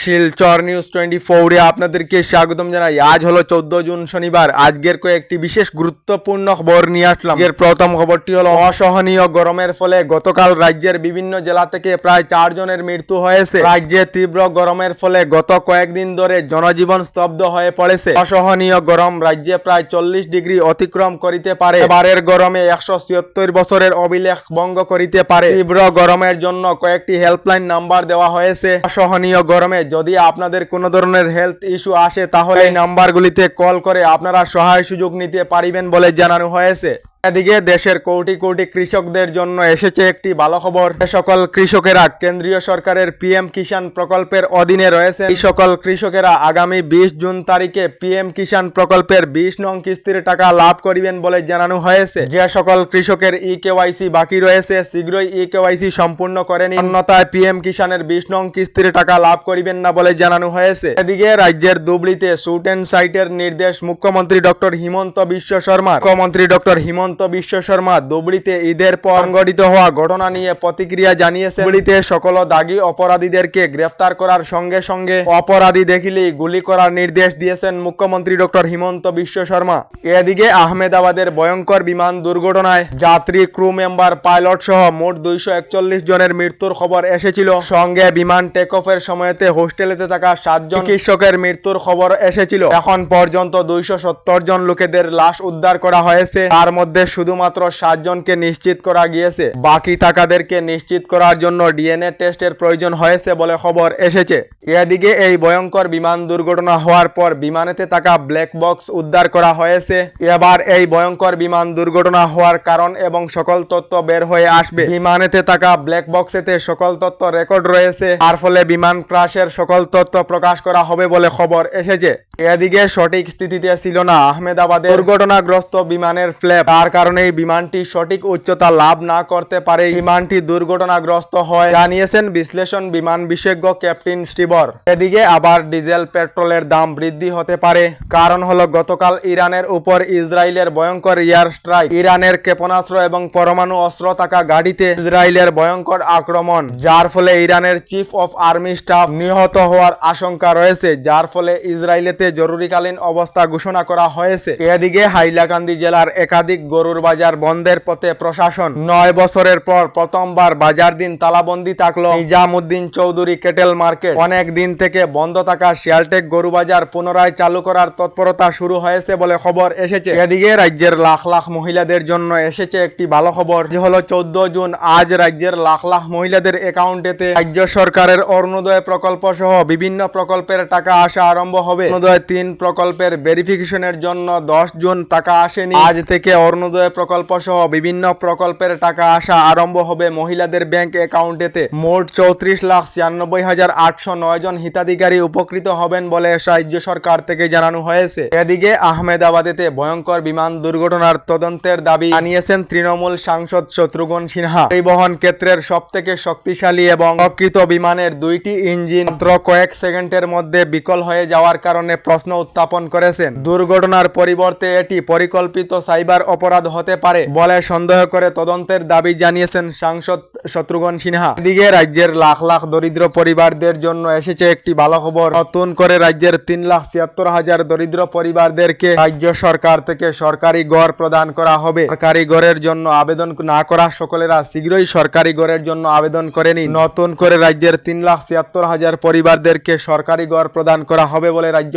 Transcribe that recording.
Silchar news twenty ফোরে আপনাদেরকে স্বাগতম জানাই। আজ হলো চোদ্দ জুন শনিবার। আজকের কয়েকটি বিশেষ গুরুত্বপূর্ণ খবর নিয়ে আসলাম। এর প্রথম খবরটি হলো, অসহনীয় গরমের ফলে গতকাল রাজ্যের বিভিন্ন জেলা থেকে প্রায় চারজনের মৃত্যু হয়েছে। রাজ্যে তীব্র গরমের ফলে গত কয়েকদিন ধরে জনজীবন স্তব্ধ হয়ে পড়েছে। অসহনীয় গরম রাজ্যে প্রায় চল্লিশ ডিগ্রি অতিক্রম করিতে পারে। এবারের গরমে একশো ছিয়ত্তর বছরের অভিলেখ ভঙ্গ করিতে পারে। তীব্র গরমের জন্য কয়েকটি হেল্পলাইন নাম্বার দেওয়া হয়েছে। অসহনীয় গরমে যদি আপনাদের কোনো ধরনের হেলথ ইস্যু আসে তাহলে এই নাম্বারগুলিতে কল করে আপনারা সহায় সুযোগ নিতে পারিবেন বলে জানানো হয়েছে। এদিকে দেশের কোটি কোটি কৃষকদের জন্য এসেছে একটি ভালো খবর সকল কৃষকেরা কেন্দ্রীয় সরকারের পিএম কিষাণ প্রকল্পের অধীনে রয়েছে। এই সকল কৃষকেরা আগামী বিশ জুন তারিখে পিএম কিষাণ প্রকল্পের বিশ নং কিস্তির টাকা লাভ করিবেন বলে জানানো হয়েছে। যে সকল কৃষকের ই কেওয়াইসি বাকি রয়েছে, শীঘ্রই ই কেওয়াইসি সম্পূর্ণ করে অন্যতায় পিএম কিষাণের বিশ নং কিস্তির টাকা লাভ করিবেন না বলে জানানো হয়েছে। এদিকে রাজ্যের দুবলিতে শুট অ্যান্ড সাইটের নির্দেশ মুখ্যমন্ত্রী ডক্টর হিমন্ত বিশ্ব শর্মা মুখ্যমন্ত্রী ডক্টর হিমন্ত বিশ্ব শর্মা দুবলিতে ঈদের পর সংঘটিত হওয়া ঘটনা নিয়ে প্রতিক্রিয়া জানিয়েছে দুবলিতে সকল দাগী অপরাধীদেরকে গ্রেফতার করার সঙ্গে সঙ্গে অপরাধী দেখিলেই গুলি করার নির্দেশ দিয়েছেন মুখ্যমন্ত্রী ডক্টর হিমন্ত বিশ্ব শর্মা। এদিকে আহমেদাবাদের ভয়ঙ্কর বিমান দুর্ঘটনায় যাত্রী, ক্রু মেম্বার, পাইলট সহ মোট দুইশো একচল্লিশ জনের মৃত্যুর খবর এসেছিল। সঙ্গে বিমান টেক অফের সময়তে হোস্টেলেতে থাকা সাতজন চিকিৎসকের মৃত্যুর খবর এসেছিল। এখন পর্যন্ত দুইশো সত্তর জন লোকেদের লাশ উদ্ধার করা হয়েছে। তার মধ্যে শুধুমাত্র সাতজনকে নিশ্চিত করা গিয়েছে। বাকি থাকাদেরকে নিশ্চিত করার জন্য ডিএনএ টেস্টের প্রয়োজন হয়েছে বলে খবর এসেছে। এদিকে এই ভয়ঙ্কর বিমান দুর্ঘটনা হওয়ার পর বিমানেতে থাকা ব্ল্যাক বক্স উদ্ধার করা হয়েছে। এবার এই ভয়ঙ্কর বিমান দুর্ঘটনা হওয়ার কারণ এবং সকল তথ্য বের হয়ে আসবে। বিমানেতে থাকা ব্ল্যাক বক্সেতে সকল তথ্য রেকর্ড রয়েছে। তার ফলে বিমান ক্রাশের সকল তথ্য প্রকাশ করা হবে বলে খবর এসেছে। এদিকে সঠিক স্থিতিতে ছিল না। আহমেদাবাদে দুর্ঘটনাগ্রস্ত বিমানের ফ্ল্যাপ। তার কারণেই বিমানটি সঠিক উচ্চতা লাভ না করতে পারে। বিমানটি দুর্ঘটনাগ্রস্ত হয়, জানিয়েছেন বিশ্লেষণ বিমান বিশেষজ্ঞ ক্যাপ্টেন স্টিবর এদিকে আবার ডিজেল পেট্রোলের দাম বৃদ্ধি হতে পারে। কারণ হলো, গতকাল ইরানের উপর ইসরায়েলের ভয়ঙ্কর এয়ার স্ট্রাইক, ইরানের ক্ষেপণাস্ত্র এবং পরমাণু অস্ত্র থাকা গাড়িতে ইসরায়েলের ভয়ঙ্কর আক্রমণ, যার ফলে ইরানের চিফ অফ আর্মি স্টাফ নিহত হওয়ার আশঙ্কা রয়েছে, যার ফলে ইসরায়েলেতে জরুরিকালীন অবস্থা ঘোষণা করা হয়েছে। এদিকে হাইলাকান্দি জেলার একাধিক গরুর বাজার বন্ধের পথে প্রশাসন নয় বছরের পর প্রথমবার বাজার দিন তালাবন্দি থাকল। নিজামুদ্দিন চৌধুরী কেটেল মার্কেট অনেক দিন থেকে বন্ধ থাকা শিয়ালটেক গরু বাজার পুনরায় চালু করার তৎপরতা শুরু হয়েছে বলে খবর এসেছে। এদিকে রাজ্যের লাখ লাখ মহিলাদের জন্য এসেছে একটি ভালো খবর। যে হলো চোদ্দ জুন, আজ রাজ্যের লাখ লাখ মহিলাদের অ্যাকাউন্টেতে রাজ্য সরকারের অরুণোদয় প্রকল্প সহ বিভিন্ন প্রকল্পের টাকা আসা আরম্ভ হবে। অরুণোদয় তিন প্রকল্পের ভেরিফিকেশনের জন্য দশ জুন টাকা আসেনি। আজ থেকে অরুণোদয় প্রকল্প সহ বিভিন্ন প্রকল্পের টাকা আসা আরম্ভ হবে মহিলাদের ব্যাংক অ্যাকাউন্টেতে মোট চৌত্রিশ লাখ ছিয়ানব্বই হাজার আটশো নয় জন হিতাধিকারী উপকৃত হবেন বলে রাজ্য সরকার থেকে জানানো হয়েছে। এদিকে আহমেদাবাদেতে ভয়ঙ্কর বিমান দুর্ঘটনার তদন্তের দাবি জানিয়েছেন তৃণমূল সাংসদ শত্রুঘ্ন সিনহা। পরিবহন ক্ষেত্রের সব থেকে শক্তিশালী এবং প্রকৃত বিমানের দুইটি ইঞ্জিন মাত্র কয়েক সেকেন্ডের মধ্যে বিকল হয়ে যাওয়ার কারণে প্রশ্ন উত্থাপন করেছেন। দুর্ঘটনার পরিবর্তে এটি পরিকল্পিত সাইবার অপরাধ হতে পারে বলে সন্দেহ করে তদন্তের দাবি জানিয়েছেন সাংসদ শত্রুঘ্ন সিনহা। এদিকে রাজ্যের লাখ লাখ দরিদ্র পরিবারদের জন্য এসেছে একটি ভালো খবর নতুন করে রাজ্যের তিন লাখ ছিয়াত্তর হাজার দরিদ্র পরিবারদেরকে রাজ্য সরকার থেকে সরকারি গড় প্রদান করা হবে। সরকারি ঘরের জন্য আবেদন না করা সকলেরা শীঘ্রই সরকারি ঘরের জন্য আবেদন করেনি নতুন করে রাজ্যের তিন লাখ ছিয়াত্তর হাজার পরিবারদেরকে সরকারি গড় প্রদান করা হবে বলে রাজ্য